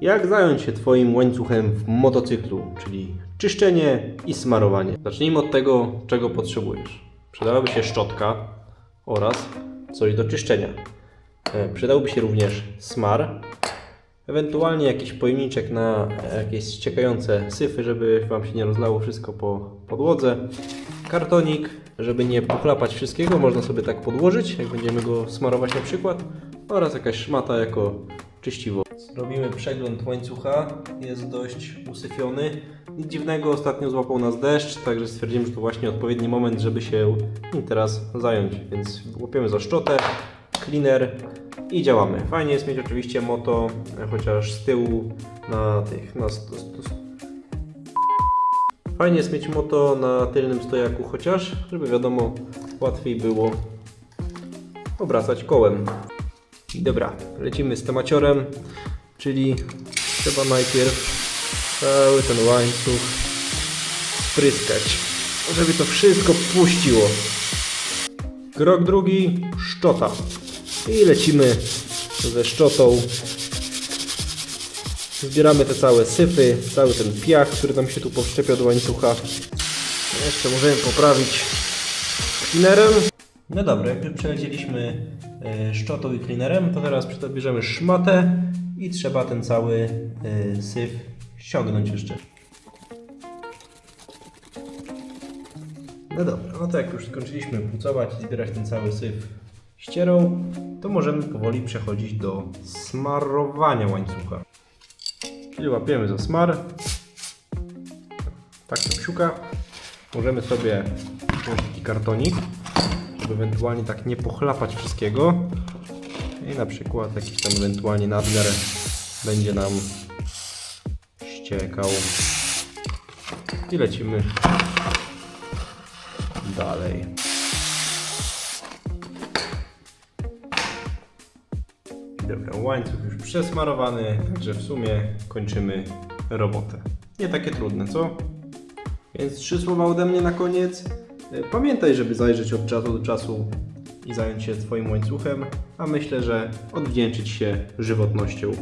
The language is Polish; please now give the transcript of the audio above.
jak zająć się Twoim łańcuchem w motocyklu, czyli czyszczenie i smarowanie. Zacznijmy od tego, czego potrzebujesz. Przydałaby się szczotka oraz coś do czyszczenia. E, Przydałby się również smar, ewentualnie jakiś pojemniczek na jakieś ściekające syfy, żeby Wam się nie rozlało wszystko po podłodze. Kartonik, żeby nie pochlapać wszystkiego, można sobie tak podłożyć, jak będziemy go smarować na przykład. Oraz jakaś szmata jako czyściwo. Zrobimy przegląd łańcucha, jest dość usyfiony. Nic dziwnego, ostatnio złapał nas deszcz, także stwierdzimy, że to właśnie odpowiedni moment, żeby się nim teraz zająć. Więc łapiemy za szczotę, cleaner i działamy. Fajnie jest mieć oczywiście moto, chociaż z tyłu na tych, na st- st- Fajnie jest mieć moto na tylnym stojaku chociaż, żeby wiadomo, łatwiej było obracać kołem. Dobra, lecimy z temaciorem, czyli trzeba najpierw cały ten łańcuch spryskać, żeby to wszystko puściło. Krok drugi, szczota. I lecimy ze szczotą. Zbieramy te całe syfy, cały ten piach, który nam się tu powszczepia do łańcucha. Jeszcze możemy poprawić cleanerem. No dobra, jak już przelecieliśmy e, szczotą i cleanerem, to teraz bierzemy szmatę i trzeba ten cały e, syf ściągnąć jeszcze. No dobra, no to jak już skończyliśmy pucować i zbierać ten cały syf ścierą, to możemy powoli przechodzić do smarowania łańcucha. Czyli łapiemy za smar. Tak to psiuka. Możemy sobie wziąć taki kartonik, żeby ewentualnie tak nie pochlapać wszystkiego. I na przykład jakiś tam ewentualnie nadmiar będzie nam ściekał. I lecimy dalej. Dobra, łańcuch już przesmarowany, także w sumie kończymy robotę. Nie takie trudne, co? Więc trzy słowa ode mnie na koniec. E, Pamiętaj, żeby zajrzeć od czasu do czasu i zająć się Twoim łańcuchem, a myślę, że odwdzięczyć się żywotnością.